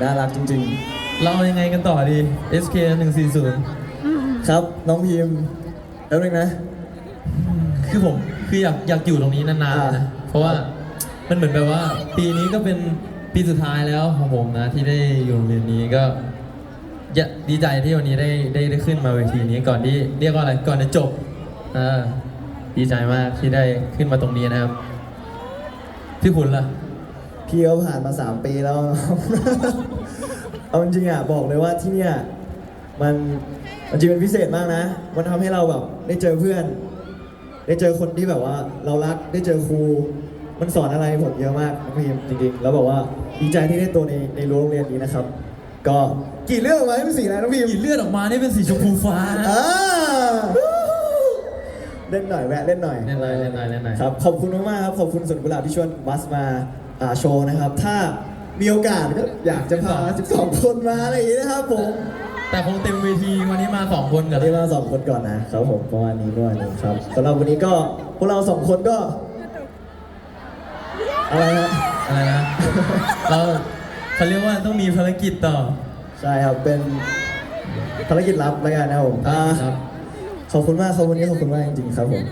น่ารักจริง เรายังไงกันต่อดี SK 140 ๆ ครับน้องพิมพ์แล้วนึงนะ คือผมคืออยากอยากอยู่ตรงนี้นานๆเลยนะอ่าเพราะว่ามันเหมือนแบบว่า ปีนี้ก็เป็นปีสุดท้ายแล้วของผมนะ ที่ได้อยู่โรงเรียนนี้ก็อยากดีใจที่วันนี้ได้ได้ได้ขึ้นมาเวทีนี้ก่อนที่เรียกว่าอะไรก่อนจะจบอ่าดีใจมากที่ได้ขึ้นมาตรงนี้นะครับพี่คุณล่ะ พี่เขาผ่านมา 3 ปีแล้วเอาจริงๆอะบอกเลยว่าที่เนี่ยมันมันจริงเป็นพิเศษมากนะ มันทำให้เราแบบได้เจอเพื่อน ได้เจอคนที่แบบว่า เรารักได้เจอครู มันสอนอะไรผมเยอะมากน้องพิมจริงๆ แล้วบอกว่าดีใจที่ได้ตัวในในรั้วโรงเรียนนี้นะครับ ก็กี่เรื่องออกมาให้เป็นสีอะไรน้องพิมกลิ่นเลือดออกมานี่เป็นสีชมพูฟ้านะอ่าเล่นหน่อยแวะเล่นหน่อยเล่นหน่อยเล่นหน่อยเล่นหน่อย ครับขอบคุณมากๆครับขอบคุณสวนกุหลาบที่ชวนบัสมาอ่าโชว์นะครับ ถ้า มีโอกาสก็อยากจะพา 12 คนมาอะไรอย่างนี้นะครับผมแต่คงเต็มเวทีวันนี้มาสองคนกัอันนนี้มาสองคนก่อนนะครับผมประมาณนี้ประมาณนี้ครับสำหรับวันนี้ก็พวกเราสองคนก็อะไรฮะอะไรนะ เราเขาเรียกว่าต้องมีภารกิจต่อ ใช่ครับเป็นภารกิจลับแล้วกันนะครับผมอ่าครับ ขอบคุณมากครับวันนี้ขอบคุณมากจริงๆครับผม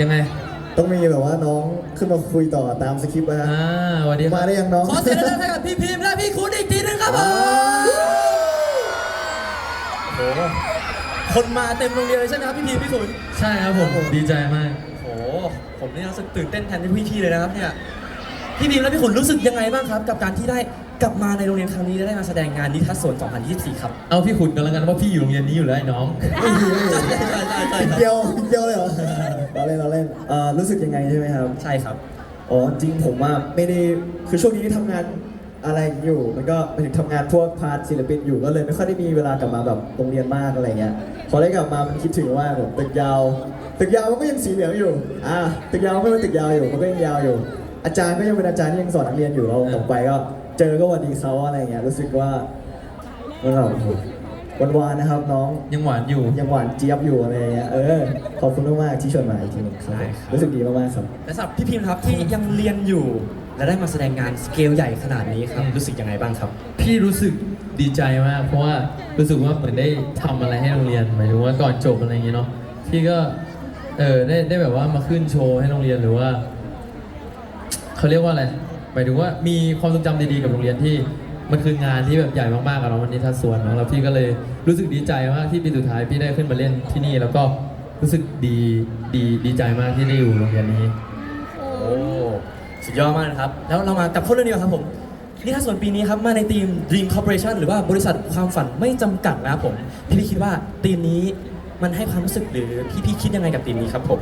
ยังไง ต้องมีแบบว่าน้องขึ้นมาคุยต่อตามสคริปต์นะฮะ อ่าสวัสดีครับมาได้ยังน้อง ขอเสียงดังๆให้กับพี่พิมพ์และพี่คุณอีกทีหนึงครับผมโอ้โหคนมาเต็มโรงเรียนเลยใช่ไหมครับพี่พีพี่ขุนใช่ครับผมดีใจมาก โอ้โหผมนี่รู้สึกตื่นเต้นแทนพี่พี่ๆเลยนะครับเนี่ยพี่พีและพี่ขุนรู้สึกยังไงบ้างครับ กับการที่ได้ กลับมาในโรงเรียนครั้งนี้และได้มาแสดงงานนิทรรศสวน2024 ครับเอาพี่ขุนกันแล้วกันว่าพี่อยู่โรงเรียนนี้อยู่แล้วไอ้น้องเดียวเดียวเลยเหรอเราเล่นเราเล่นเอ่อรู้สึกยังไงใช่ไหมครับ ใช่ครับ อ๋อจริงผมว่าไม่ได้คือช่วงนี้ทำงานอะไรอยู่ มันก็ไปถึงทำงานพวกพาร์ทศิลปินอยู่ก็เลยไม่ค่อยได้มีเวลากลับมาแบบโรงเรียนมากอะไรเงี้ยพอได้กลับมามันคิดถึงว่าแบบตึกยาว ตึกยาวมันก็ยังสีเหลืองอยู่อ่าตึกยาวมันก็เป็นตึกยาวอยู่มันก็ยังยาวอยู่ อาจารย์ก็ยังเป็นอาจารย์ที่ยังสอนนักเรียนอยู่เราออกไปก็ เจอก็หวันดีเขาอะไรเงี้ยรู้สึกว่ามันแบบวันวานๆนะครับ น้องยังหวานอยู่ ยังหวานเจี๊ยบอยู่อะไรอย่างเงี้ยเออขอบคุณมากๆที่ชวนมาอีกทีหนึงครับได้ครับ รู้สึกดีมากๆครับ และสำหรับพี่พิมพ์ครับที่ยังเรียนอยู่ และได้มาแสดงงานสเกลใหญ่ขนาดนี้ครับอืมรู้สึกยังไงบ้างครับ พี่รู้สึกดีใจมาก เพราะว่ารู้สึกว่าเหมือนได้ทำอะไรให้โรงเรียนหมายถึงว่าก่อนจบอะไรอย่างเงี้ยเนาะพี่ก็เออได้ได้แบบว่ามาขึ้นโชว์ให้โรงเรียนหรือว่าเขาเรียกว่าอะไร หมายถึงว่ามีความทรงจำดีๆกับโรงเรียนที่มันคืองานที่แบบใหญ่มากๆกับเราวันนี้ทัศสวนเนาะแล้วพี่ก็เลยรู้สึกดีใจมากที่ปีสุดท้ายพี่ได้ขึ้นมาเล่นที่นี่ แล้วก็รู้สึกดีดีดีใจมากที่ได้อยู่โรงเรียนนี้ โอ้สุดยอดมากนะครับ แล้วเรามากับข้อเรื่องนี้ก่อนครับผมนิทรรศสวนปีนี้ครับ มาในทีม Dream Corporation หรือว่าบริษัทความฝันไม่จำกัดนะครับผม พี่พี่คิดว่าทีมนี้มันให้ความรู้สึกหรือพี่พี่คิดยังไงกับทีมนี้ครับผม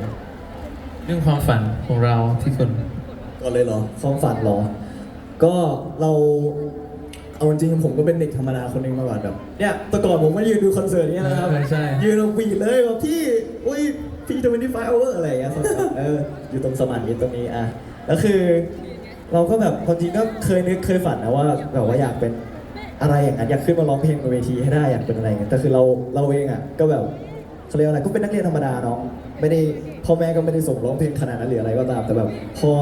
เรื่องความฝันของเราที่คน ก่อนเลยเหรอ ความฝันเหรอ ก็เราเอาจริงๆผมก็เป็นเด็กธรรมดาคนหนึงมาก่อนแบบเนี่ยแต่ก่อนผมก็ยืนดูคอนเสิร์ตเนี้ยนะครับเออใช่ ยืนเราบีดเลยแบบพี่อุ้ยพี่ทเวนตี้ไฟเอเวอร์อะไรอย่างเงี้ยเอออยู่ตรงสมานมิตรตรงนี้อะแล้วคือ เราก็แบบความจริงก็เคยนึกเคยฝันนะว่าแบบว่าอยากเป็นอะไรอย่างนั้นอยากขึ้นมาร้องเพลงบนเวทีให้ได้อยากเป็นอะไรอย่างเงี้ยแต่คือเราเราเองอะก็แบบเขาเรียกว่าอะไรก็เป็นนักเรียนธรรมดาเนาะไม่ได้พ่อแม่ก็ไม่ได้ส่งร้องเพลงขนาดนั้นหรืออะไรก็ตามแต่แบบพอ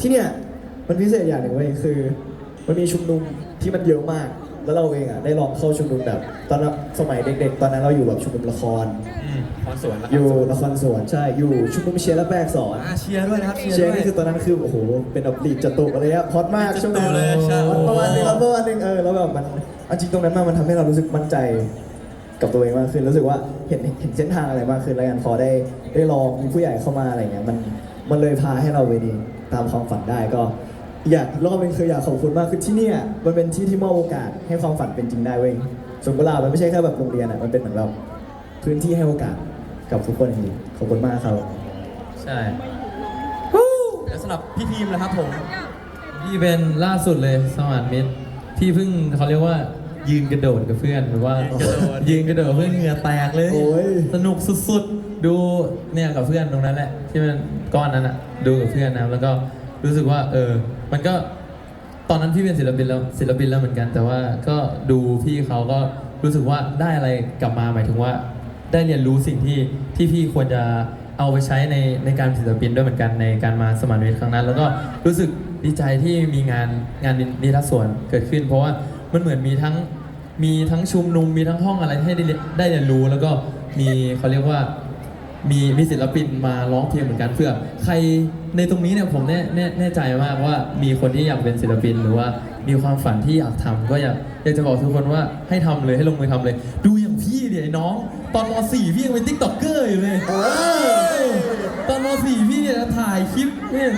ที่เนี่ยมันพิเศษอย่างหนึ่งเว้ยคือ มันมีชุมนุมที่มันเยอะมาก แล้วเราเองอะได้ลองเข้าชุมนุมแบบ ตอนนั้นสมัยเด็กๆ ตอนนั้นเราอยู่แบบชุมนุมละครอืมพรสวนนะคอรับยู่ละครสวนใช่อยู่ชุมนุมเชียร์และแปลกสอน อ่าเชียร์ด้วยนะครับ เชียร์ด้วยนี่คือตอนนั้นคือโอ้โหเป็นแบบลีดจตุอะไรเงี้ยฮอตมากจตุช่วงนั้นเลยใช่ประมาณนึงครับประมาณนึงเออแล้วแบบมันเอาจริงตรงนั้นมามันทำให้เรารู้สึกมั่นใจกับตัวเองมากขึ้นรู้สึกว่าเห็นเห็นเส้นทางอะไรมากขึ้นแล้วกันพอได้ได้ลองมีผู้ใหญ่เข้ามาอะไรเงี้ยมันมันเลยพาให้เราไปดี ตามความฝันได้ก็ อยากรอบนึงคืออยากขอบคุณมากคือที่เนี่ยมันเป็นที่ที่มอบโอกาสให้ความฝันเป็นจริงได้เว้ยส่วนกุหลาบมันไม่ใช่แค่แบบโรงเรียนอะมันเป็นเหมือนแบบพื้นที่ให้โอกาสกับทุกคนจริงๆขอบคุณมากครับใช่แล้วสำหรับพี่พิมพ์นะครับผมพี่เป็นล่าสุดเลยสมานมิตรพี่เพิ่งเขาเรียกว่ายืนกระโดดกับเพื่อนหรือว่ายืนกระโดดเพื่อนเหงื่อแตกเลยโอ้ยสนุกสุดๆ ดูเนี่ยกับเพื่อนตรงนั้นแหละ ที่มันก้อนนั้นอะดูกับเพื่อนนะแล้วก็รู้สึกว่า เออ มันก็ตอนนั้นพี่เป็นศิลปินแล้วศิลปินแล้วเหมือนกัน แต่ว่าก็ดูพี่เขาก็รู้สึกว่าได้อะไรกลับมาหมายถึงว่า ได้เรียนรู้สิ่งที่ที่พี่ควรจะเอาไปใช้ในในการเป็นศิลปินด้วยเหมือนกันในการมาสมานมิตรครั้งนั้น แล้วก็รู้สึกดีใจที่มีงานงานนิทรรศวรเกิดขึ้น เพราะว่ามันเหมือนมีทั้งมีทั้งชุมนุมมีทั้งห้องอะไรให้ได้เรียนได้เรียนรู้ แล้วก็มีเขาเรียกว่า มีมีศิลปินมาร้องเพลงเหมือนกันเพื่อใครในตรงนี้เนี่ยผมแน่แน่แน่ใจมากว่ามีคนที่อยากเป็นศิลปินหรือว่ามีความฝันที่อยากทำก็อยากอยากจะบอกทุกคนว่าให้ทำเลยให้ลงมือทำเลย ดูอย่างพี่เดี๋ยไอ้น้อง ตอนม .4 พี่ยังเป็นติ๊กต็อกเกอร์อยู่เลยเออตอนม .4 พี่เนี่ยถ่ายคลิปเนี่ย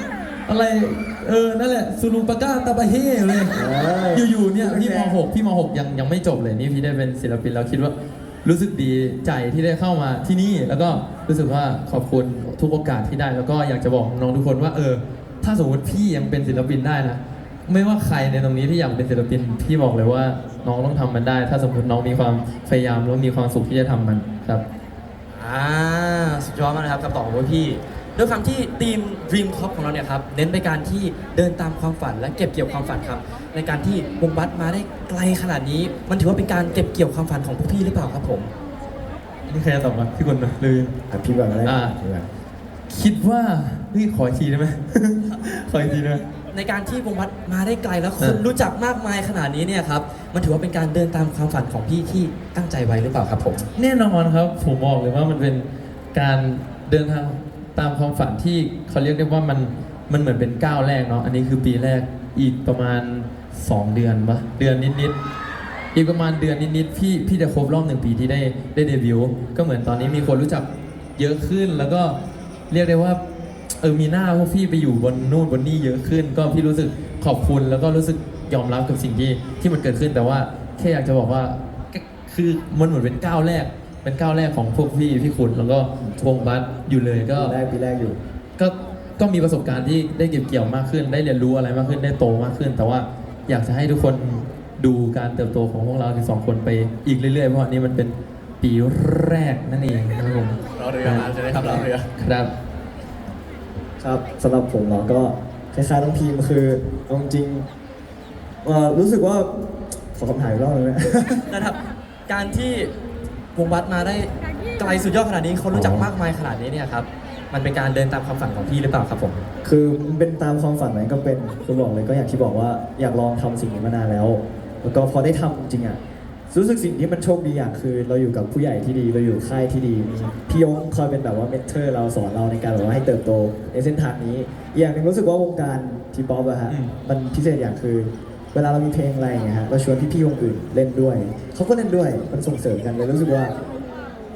อะไรเออนั่นแหละซูลูปาก้าตาบาเฮ่เลยอออยู่ๆเนี่ยพี่ม .6 พี่ม .6 ยังยังไม่จบเลยนี่พี่ได้เป็นศิลปินแล้วคิดว่า รู้สึกดีใจที่ได้เข้ามาที่นี่ แล้วก็รู้สึกว่าขอบคุณทุกโอกาสที่ได้ แล้วก็อยากจะบอกน้องทุกคนว่าเออ ถ้าสมมติพี่ยังเป็นศิลปินได้นะไม่ว่าใครในตรงนี้ที่อยากเป็นศิลปินพี่บอกเลยว่าน้องต้องทำมันได้ ถ้าสมมติน้องมีความพยายามแล้วมีความสุขที่จะทำมันครับ อ่าสุดยอดมากนะครับคำตอบของพวกพี่ ด้วยความที่ทีม Dream Cop ของเราเนี่ยครับเน้นไปการที่เดินตามความฝันและเก็บเกี่ยวความฝันครับ ในการที่วงบัสมาได้ไกลขนาดนี้ มันถือว่าเป็นการเก็บเกี่ยวความฝันของพวกพี่หรือเปล่าครับผมนี่ใครจะตอบมาพี่คนนะเลยอะพี่ก่อนก็ได้อ่า พี่ก่อนคิดว่านี่ขออีกทีได้ไหม ขออีกทีได้ไหม ในการที่วงบัสมาได้ไกลแล้วคเอนอรู้จักมากมายขนาดนี้เนี่ยครับมันถือว่าเป็นการเดินตามความฝันของพี่ที่ตั้งใจไว้หรือเปล่าครับผม แน่นอนครับ ผมบอกเลยว่ามันเป็นการเดินทาง ตามความฝันที่เขาเรียกได้ว่ามันมันเหมือนเป็นก้าวแรกเนาะอันนี้คือปีแรกอีกประมาณ 2 เดือนปะเดือนนิดๆอีกประมาณเดือนนิดๆพี่พี่จะครบรอบหนึ่งปีที่ได้ได้เดบิวต์ก็เหมือนตอนนี้มีคนรู้จักเยอะขึ้นแล้วก็เรียกได้ว่าเออมีหน้าพวกพี่ไปอยู่บนนู่นบนนี่เยอะขึ้น ก็พี่รู้สึกขอบคุณแล้วก็รู้สึกยอมรับกับสิ่งที่ที่มันเกิดขึ้นแต่ว่าแค่อยากจะบอกว่าคือมันเหมือนเป็นก้าวแรก เป็นก้าวแรกของพวกพี่พี่คุณแล้วก็วงบัสอยู่เลยก็ ปีแรกปีแรกอยู่ ก็ก็มีประสบการณ์ที่ได้เก็บเกี่ยวมากขึ้น ได้เรียนรู้อะไรมากขึ้นได้โตมากขึ้น แต่ว่าอยากจะให้ทุกคนดูการเติบโตของพวกเราทั้งสองคนไปอีกเรื่อยๆ เพราะอันนี้มันเป็นปีแรกนั่นเองนะครับผมรอเรือใช่ไหมครับรอเรือ ครับ ครับสำหรับผมเนาะก็คล้ายๆน้องพีมคือเอาจริงๆเอ่อรู้สึกว่าขอคำถามอีกรอบหนึงนะ นะครับการที่ วงบัสมาได้ไกลสุดยอดขนาดนี้คนรู้จักอ๋อมากมายขนาดนี้เนี่ยครับมันเป็นการเดินตามความฝันของพี่หรือเปล่าครับผมคือมันเป็นตามความฝันไหนก็เป็นคือบอกเลยก็อย่างที่บอกว่าอยากลองทำสิ่งนี้มานานแล้ว แล้วก็พอได้ทำจริงๆอะรู้สึกสิ่งที่มันโชคดีอย่างคือ เราอยู่กับผู้ใหญ่ที่ดีเราอยู่ค่ายที่ดีมีพี่ยงคอยเป็นแบบว่าเมนเทอร์เราสอนเราในการแบบว่าให้เติบโตในเส้นทางนี้อีกอย่างหนึ่งรู้สึกว่าวงการทีป๊อปอะฮะอืมมันพิเศษอย่างคือ เวลาเรามีเพลงอะไรอย่างเงี้ยฮะเราชวนพี่ๆวงอื่นเล่นด้วย เขาก็เล่นด้วยมันส่งเสริมกันเลยรู้สึกว่า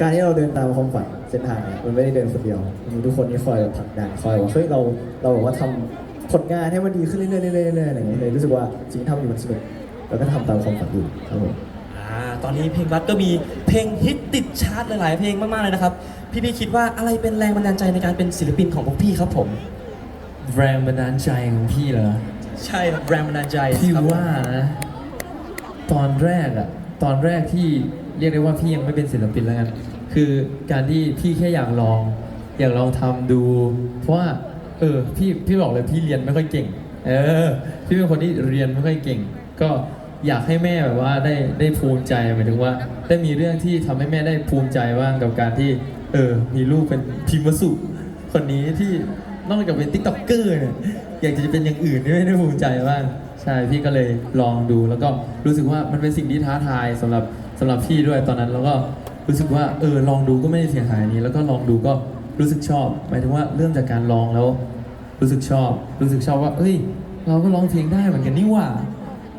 การที่เราเดินตามความฝันเส้นทางเนี่ยมันไม่ได้เดินคนเดียวมีทุกคนที่คอยแบบผลักดันคอยว่าเฮ้ยเราเราแบบว่าทำผลงานให้มันดีขึ้นเรื่อยๆเรื่อยๆเรื่อยๆอะไรอย่างเงี้ยเลยรู้สึกว่าสิ่งที่ทำอยู่มันสนุกแล้วก็ทำตามความฝันอยู่ครับผม อ่าตอนนี้เพลงบัสก็มีเพลงฮิตติดชาร์ตหลายๆ เพลงมากๆเลยนะครับ พี่พี่ๆคิดว่าอะไรเป็นแรงบันดาลใจในการเป็นศิลปินของพวกพี่ครับผม แรงบันดาลใจของพี่เหรอ ใช่ครับแรงบันดาลใจพี่ครับผมว่านะตอนแรกอะตอนแรกที่เรียกได้ว่าพี่ยังไม่เป็นศิลปินแล้วกันคือการที่พี่แค่อยากลอง อยากลองทำดู เพราะว่าเออพี่พี่บอกเลยพี่เรียนไม่ค่อยเก่ง เออ พี่เป็นคนที่เรียนไม่ค่อยเก่ง ก็อยากให้แม่แบบว่าได้ได้ภูมิใจหมายถึงว่าได้มีเรื่องที่ทำให้แม่ได้ภูมิใจบ้างกับการที่ เออมีลูกเป็นพิมพ์วสุคนนี้ที่ นอกจากเป็นติ๊กต็อกเกอร์เนี่ยอยากจะเป็นอย่างอื่นที่ไม่ได้ภูมิใจบ้างใช่พี่ก็เลยลองดูแล้วก็รู้สึกว่ามันเป็นสิ่งที่ท้าทายสำหรับสำหรับพี่ด้วยตอนนั้นแล้วก็รู้สึกว่าเออลองดูก็ไม่ได้เสียหายนี้ แล้วก็ลองดูก็รู้สึกชอบหมายถึงว่าเริ่มจากการลองแล้ว รู้สึกชอบ รู้สึกชอบว่าเอ้ย เราก็ร้องเพลงได้เหมือนกันนี่ว่า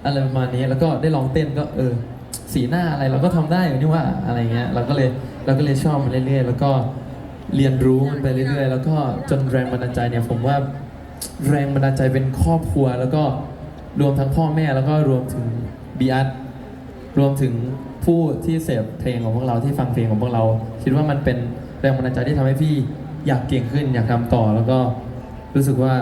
อะไรประมาณนี้แล้วก็ได้ลองเต้นก็เออสีหน้าอะไรเราก็ทำได้อยู่นี่ว่าอะไรเงี้ยเราก็เลยเราก็เลยชอบมันเรื่อยๆ แล้วก็ เรียนรู้มันไปเรื่อยๆ แล้วก็จนแรงบันดาลใจเนี่ยผมว่าแรงบันดาลใจเป็นครอบครัว แล้วก็รวมทั้งพ่อแม่แล้วก็รวมถึงบีอัตรวมถึงผู้ที่เสพเพลงของพวกเราที่ฟังเพลงของพวกเรา คิดว่ามันเป็นแรงบันดาลใจที่ทำให้พี่อยากเก่งขึ้นอยากทำต่อ แล้วก็รู้สึกว่า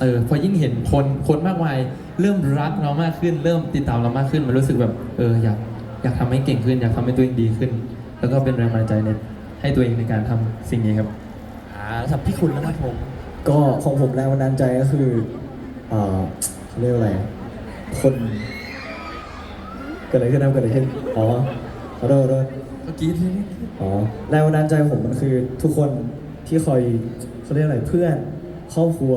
เออพอยิ่งเห็นคนคนมากมายเริ่มรักเรามากขึ้น เริ่มติดตามเรามากขึ้นมันรู้สึกแบบเอออยากอยากทำให้เก่งขึ้น อยากทำให้ตัวเองดีขึ้น แล้วก็เป็นแรงบันดาลใจใน ให้ตัวเองในการทำสิ่งนี้ครับ อ่าสำหรับพี่คุณนะครับผม ก็ของผมแรงบันดาลใจก็คือเอ่อเขาเรียกว่าอะไรคนเกิดอะไรขึ้นนะเกิดอะไรขึ้นอ๋อขอโทษขอโทษเมื่อกี้ที่อ๋อแรงบันดาลใจผมมันคือทุกคนที่คอยเขาเรียกอะไรเพื่อนครอบครัว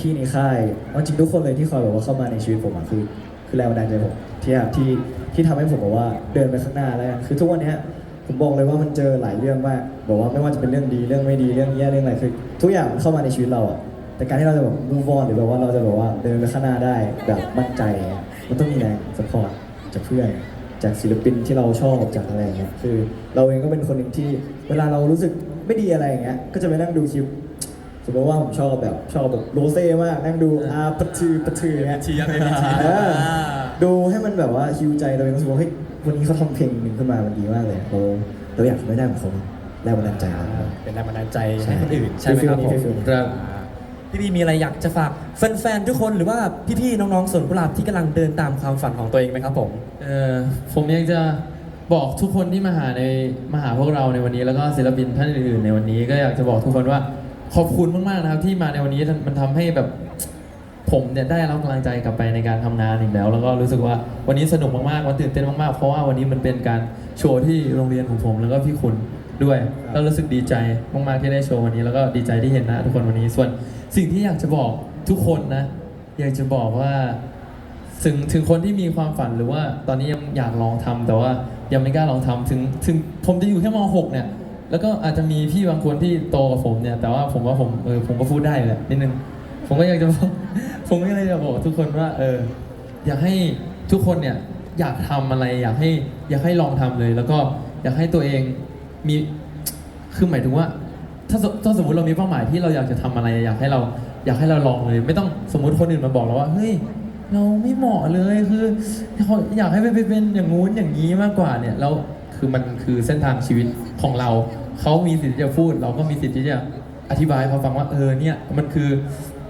พี่ๆในค่ายเอาจริงทุกคนเลยที่คอยแบบว่าเข้ามาในชีวิตผมอะคือ คือแรงบันดาลใจผมที่ที่ที่ทำให้ผมแบบว่าเดินไปข้างหน้าแล้วกันคือทุกวันเนี้ย ผมบอกเลยว่ามันเจอหลายเรื่องมากบอกว่าไม่ว่าจะเป็นเรื่องดีเรื่องไม่ดีเรื่องแย่เรื่องอะไรคือทุกอย่างมันเข้ามาในชีวิตเราอะแต่การที่เราจะแบบ move on หรือแบบว่าเราจะแบบว่าเดินไปข้างหน้าได้แบบมั่นใจอะมันต้องมีแรงสปอร์ตจากเพื่อนจากศิลปินที่เราชอบจากอะไรอย่างเงี้ยคือเราเองก็เป็นคนหนึ่งที่ เวลาเรารู้สึกไม่ดีอะไรอย่างเงี้ยก็จะไปนั่งดูคลิปสมมติว่าผมชอบแบบชอบแบบโรเซ่มากนั่งดูอาปะทือปะทืออย่างเงี้ยทีครับ APT เออดูให้มันแบบว่าฮิวใจเราเองรู้สึกว่าเฮ้ย วันนี้เขาทำเพลงหนึ่งขึ้นมามันดีมากเลยเราเราอยากทำให้ได้เหมือนเขาแรงบันดาลใจเราเป็นแรงบันดาลใจใช่ให้คนอื่นใช่ไหมครับผมฟีลๆครับ พี่พี่มีอะไรอยากจะฝากแฟนๆทุกคนหรือว่าพี่ๆน้องๆสวนกุหลาบที่กำลังเดินตามความฝันของตัวเองไหมครับผม เออผมยังจะบอกทุกคนที่มาหาในมาหาพวกเราในวันนี้แล้วก็ศิลปินท่านอื่นๆในวันนี้ก็อยากจะบอกทุกคนว่าขอบคุณมากๆนะครับที่มาในวันนี้มันทำให้แบบ ผมเนี่ยได้รับกำลังใจกลับไปในการทำงานอีกแล้ว แล้วก็รู้สึกว่าวันนี้สนุกมากๆวันตื่นเต้นมากๆ เพราะว่าวันนี้มันเป็นการโชว์ที่โรงเรียนของผมแล้วก็พี่คุณด้วยแล้วรู้สึกดีใจมากๆที่ได้โชว์วันนี้ แล้วก็ดีใจที่เห็นหน้าทุกคนวันนี้ส่วนสิ่งที่อยากจะบอกทุกคนนะ อยากจะบอกว่าถึงถึงคนที่มีความฝันหรือว่าตอนนี้ยังอยากลองทำแต่ว่ายังไม่กล้าลองทำถึงถึงผมจะอยู่แค่ม .6 เนี่ยแล้วก็อาจจะมีพี่บางคนที่โตกว่าผมเนี่ยแต่ว่าผมว่าผมเออผมก็พูดได้แหละนิดนึง ผมก็อยากจะบอกผมก็เลยอยากบอกทุกคนว่า เออ อยากให้ทุกคนเนี่ยอยากทำอะไร อยากให้ อยากให้ลองทำเลย แล้วก็อยากให้ตัวเองมีคือหมายถึงว่า ถ้าสถ้าสมมติเรามีเป้าหมายที่เราอยากจะทำอะไร อยากให้เราอยากให้เราลองเลย ไม่ต้องสมมติคนอื่นมาบอกเราว่าเฮ้ยเราไม่เหมาะเลยคือเขาอยากให้ไปเป็นอย่างงู้นอย่างนี้มากกว่าเนี่ยแล้วคือมันคือเส้นทางชีวิตของเรา เขามีสิทธิ์ที่จะพูด เราก็มีสิทธิ์ที่จะอธิบายให้เขาฟังว่าเออเนี่ยมันคือ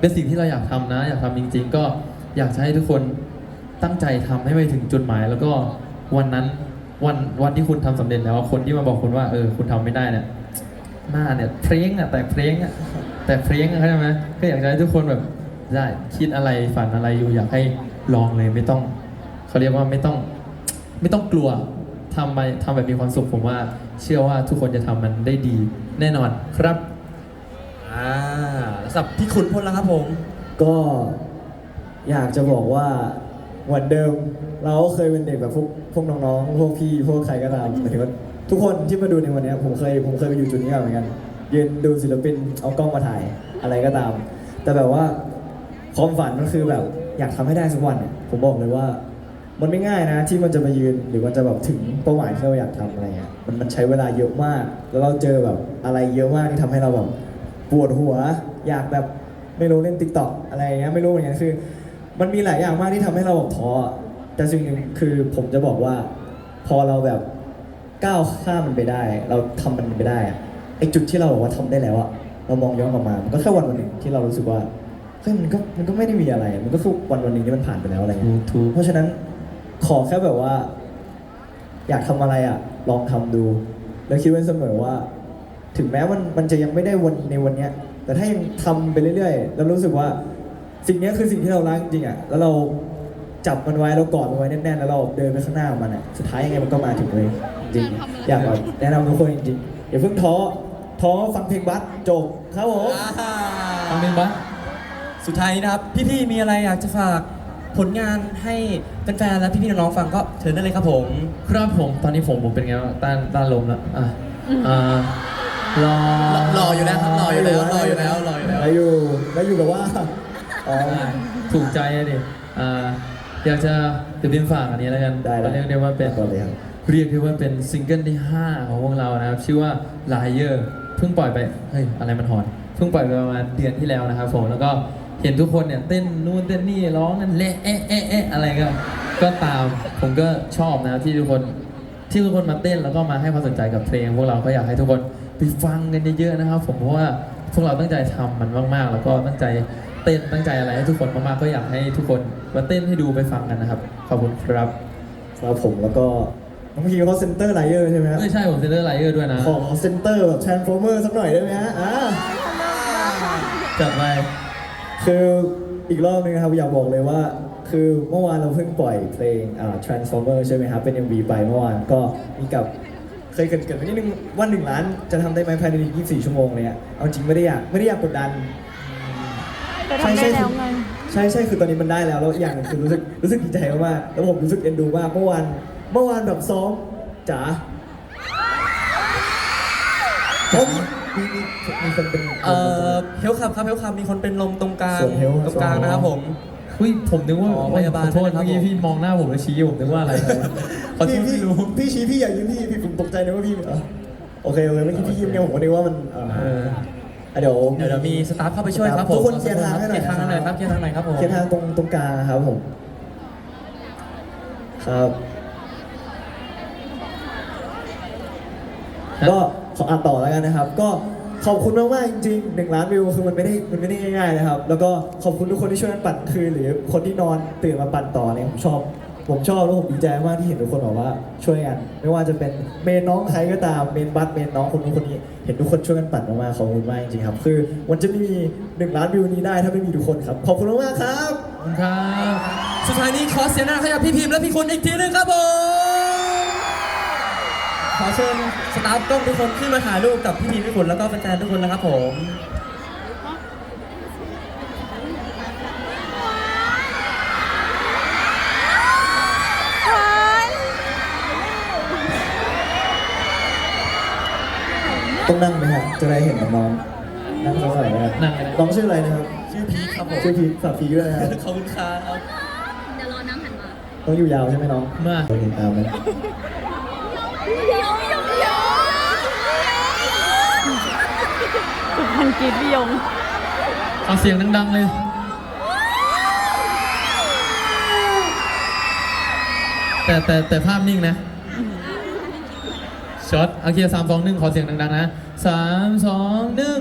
เป็นสิ่งที่เราอยากทำนะ อยากทำจริง ๆ ก็อยากจะให้ทุกคนตั้งใจทำให้ไปถึงจุดหมาย แล้วก็วันนั้นวันวันที่คุณทำสำเร็จแล้วคนที่มาบอกคุณว่าเออคุณทำไม่ได้เนี่ยหน้าเนี่ยเพลงอะแต่เพลงอะแต่เพลงอะเข้าใจไหมก็อยากจะให้ทุกคนแบบได้คิดอะไรฝันอะไรอยู่อยากให้ลองเลยไม่ต้องเขาเรียกว่าไม่ต้องไม่ต้องกลัวทำไปทำแบบมีความสุขผมว่า เชื่อว่าทุกคนจะทำมันได้ดีแน่นอนครับ อ่าสำหรับพี่คุณพลแล้วครับผม ก็อยากจะบอกว่าเหมือนเดิม เราก็เคยเป็นเด็กแบบพวกพวกน้องๆ พวกพี่พวกใครก็ตามหมายถึงว่าทุกคนที่มาดูในวันเนี้ยผมเคยผมเคยไปอยู่จุดนี้เหมือนกันยืนดูศิลปินเอากล้องมาถ่ายอะไรก็ตาม แต่แบบว่าความฝันมันคือแบบอยากทำให้ได้สักวันเนี่ยผมบอกเลยว่า มันไม่ง่ายนะที่มันจะมายืนหรือมันจะแบบถึงเป้าหมายที่เราอยากทำอะไรเงี้ยมันมันใช้เวลาเยอะมาก แล้วเราเจอแบบอะไรเยอะมากที่ทำให้เราแบบ ปวดหัว อยากแบบไม่รู้เล่นติ๊กต็อกอะไรเงี้ยไม่รู้เหมือนกันคือ มันมีหลายอย่างมากที่ทำให้เราแบบท้ออะแต่สิ่งหนึ่งคือผมจะบอกว่า พอเราแบบก้าวข้ามมันไปได้ เราทำมันไปได้อะไอจุดที่เราบอกว่าทำได้แล้วอะเรามองย้อนกลับมามันก็แค่วันวันหนึ่งที่เรารู้สึกว่าเฮ้ยมันก็มันก็ไม่ได้มีอะไร มันก็คือวันวันหนึ่งที่มันผ่านไปแล้วอะไรเงี้ย ถูกเพราะฉะนั้นขอแค่แบบว่า อยากทำอะไรอะ ลองทำดู แล้วคิดไว้เสมอว่า ถึงแม้มันมันจะยังไม่ได้วันในวันเนี้ย แต่ถ้ายังทำไปเรื่อยๆ แล้วรู้สึกว่า สิ่งเนี้ยคือสิ่งที่เรารักจริงๆอะแล้วเราจับมันไว้เรากอดมันไว้แน่นๆแล้วเราเดินไปข้างหน้าของมันอะสุดท้ายยังไงมันก็มาถึงเลยจริงๆอยากแบบแนะนำทุกคนจริงๆอย่าเพิ่งท้อท้อฟังเพลงบัสจบครับผม ฟังเป็นบ้าสุดท้ายนี้นะครับ พี่ๆมีอะไรอยากจะฝากผลงานให้แฟนๆและพี่ๆน้องๆฟังก็เชิญได้เลยครับผม ครับผมตอนนี้ผมผมเป็นไงบ้างต้านต้านลมแล้วอะอ่า รอรออยู่แล้วครับรออยู่แล้วรออยู่แล้วรออยู่แล้วแล้วอยู่แล้วอยู่กับว่าอ๋อถูกใจอะดิอ่าอยากจะเดี๋ยวเป็นฝากอันนี้แล้วกันได้ได้เรียกได้ว่าเป็นก่อนเลยครับเรียกได้ว่าเป็นซิงเกิลที่ 5 ของพวกเรานะครับ ชื่อว่า Liar เพิ่งปล่อยไปเฮ้ยอะไรมันหอนเพิ่งปล่อยไปประมาณเดือนที่แล้วนะครับผมแล้วก็เห็นทุกคนเนี่ยเต้นนู่นเต้นนี่ร้องนั่นเละเอ๊ะเอ๊ะเอ๊ะอะไรก็ก็ตามผมก็ชอบนะครับที่ทุกคน ที่ทุกคนมาเต้นแล้วก็มาให้ความสนใจกับเพลง พวกเราก็อยากให้ทุกคนไปฟังกันเยอะๆนะครับ ผมเพราะว่าพวกเราตั้งใจทำมันมากๆ แล้วก็ตั้งใจเต้นตั้งใจอะไรให้ทุกคนมากๆก็อยากให้ทุกคนมาเต้นให้ดูไปฟังกันนะครับขอบคุณครับครับผมแล้วก็น้องพีเขาเซนเตอร์ไลเออร์ใช่ไหมฮะไม่ใช่ผมเซนเตอร์ไลเออร์ด้วยนะขอเซนเตอร์แบบ transformer สักหน่อยได้ไหมฮะอ่าจัดไปคืออีกรอบนึงนะครับอยากบอกเลยว่า คือเมื่อวานเราเพิ่งปล่อยเพลงอ่า transformer ใช่ไหมครับ เป็น MV ไปเมื่อวานก็มีกับเคยเกิดเกิดไปนิดนึงว่าหนึ่งล้านจะทำได้ไหมภายใน 24 ชั่วโมงเลยอะเอาจริงไม่ได้อยากไม่ได้อยากกดดันก็ทำได้แล้วไง ใช่ใช่คือตอนนี้มันได้แล้วแล้วอีกอย่างหนึงคือรู้สึกรู้สึกดีใจมากๆแล้วผมรู้สึกเอ็นดูมากเมื่อวานเมื่อวานแบบซ้อมจ๋าเพราะมีมีมีมีคนเป็น เอ่อเฮลคับครับเฮลคับมีคนเป็นลมตรงกลางส่วน Health ตรงกลางนะครับผม อุ้ยผมนึกว่าอ๋อพยาบาลขอโทษนะครับเมื่อกี้ผม พี่มองหน้าผมแล้วชี้ผมนึกว่าอะไรขอโทพี่ษพี่ไม่รู้ พี่ชี้พี่อย่ายิ้มพี่พี่ผมตกใจนะว่าพี่เออโอเคโอเคเมื่อกี้พี่ยิ้มเนี่ยผมก็นึกว่ามันเออเอออะเดี๋ยว เดี๋ยวเดี๋ยวมีสตาฟเข้าไปช่วยครับผมทุกคนเคลียร์ทางให้หน่อย เคลียร์ทางหน่อยครับเคลียร์ทางหน่อยครับผม เขียนทางตรงตรงกลางนะครับผมครับ ก็ขออ่านต่อแล้วกันนะครับ ก็ ขอบคุณมากๆจริงๆหนึ่งล้านวิวคือมันไม่ได้มันไม่ได้ง่ายๆนะครับ แล้วก็ขอบคุณทุกคนที่ช่วยกันปั่นคืนหรือคนที่นอนตื่นมาปั่นต่อเนี่ยผมชอบ ผมชอบแล้วผมดีใจมากที่เห็นทุกคนบอกว่าช่วยกัน ไม่ว่าจะเป็นเมนน้องใครก็ตามเมนบัสเมนน้องคนนู้นคนนี้เห็นทุกคนช่วยกันปั่นมากๆขอบคุณมากจริงๆครับ คือมันจะไม่มีหนึ่งล้านวิวนี้ได้ถ้าไม่มีทุกคนครับขอบคุณมากๆครับขอบคุณครับสุดท้ายนี้ขอเสียงหน้าขยับพี่พิมพ์และพี่คุณอีกทีหนึงครับผม อเชิญสตาฟกล้องทุกคนขึ้นมาถ่ายรูปกับพี่พิมพ์พี่คุณแล้วก็แฟนๆทุกคนนะครับผมต้องนั่งไหมฮะจะได้เห็นน้องๆนั่งสักหน่อยนะนั่งก็ได้น้องชื่ออะไรนะครับ ชื่อพีคครับผมชื่อพีฝากพีด้วยนะครับขอบคุณครับเดี๋ยวรอน้ำหันมาต้องอยู่ยาวใช่ไหมน้องมาโอเคตามเลยมันกรีดพี่ยงเอาเสียงดังๆเลย แต่แต่แต่ภาพนิ่งนะช็อตโอเคสามสองหนึ่งขอเสียงดังๆนะสามสองหนึ่ง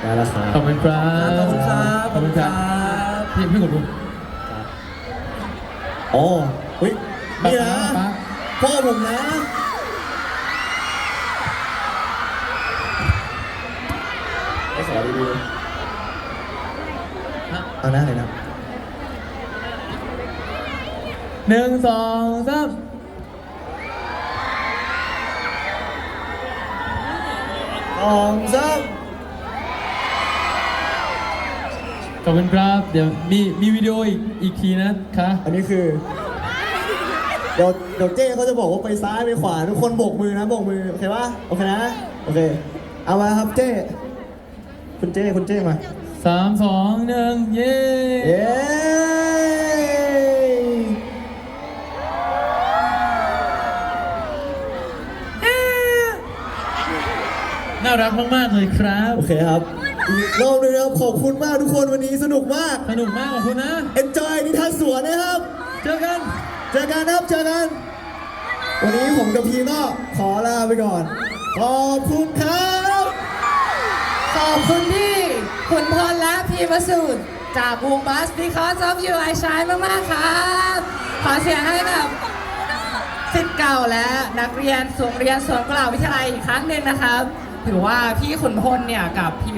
ได้แล้วครับขอบคุณครับขอบคุณครับขอบคุณครับพี่พี่กดดูอ๋อเฮ้ย นี่นะพ่อผมนะไม่ขอดีป๊าๆเอาหน้าเลยนะหนึ่งสองสามสองสามขอบคุณครับ เดี๋ยวมีมีวิดีโออีกอีกทีนะคะ อันนี้คือ เดี๋ยวเดี๋ยวเจ้เขาจะบอกว่าไปซ้ายไปขวาทุกคนโบกมือนะโบกมือโอเคปะโอเคนะโอเคเอามาครับเจ้คุณเจ้คุณเจ้มาสามสองหนึ่งเย้เย้น่ารักมาก ๆ เลยครับโอเคครับอีกรอบหนึงนะครับขอบคุณมากทุกคนวันนี้สนุกมาก สนุกมากขอบคุณนะ Enjoy นิทานสวนนะครับ เจอกัน เจอกันครับเจอกัน วันนี้ผมกับพีก็ขอลาไปก่อน ขอบคุณครับ ขอบคุณพี่ขุนพลและพี่วสุดจากวงบัส because of you I shine มาก ๆ ครับ ขอเสียงให้แบบสิทธิ์เก่าและนักเรียนสวงเรียนสวนกล่าววิทยาลัยอีกครั้งหนึ่งนะครับ ถือว่าพี่ขุนพลเนี่ยกับพี่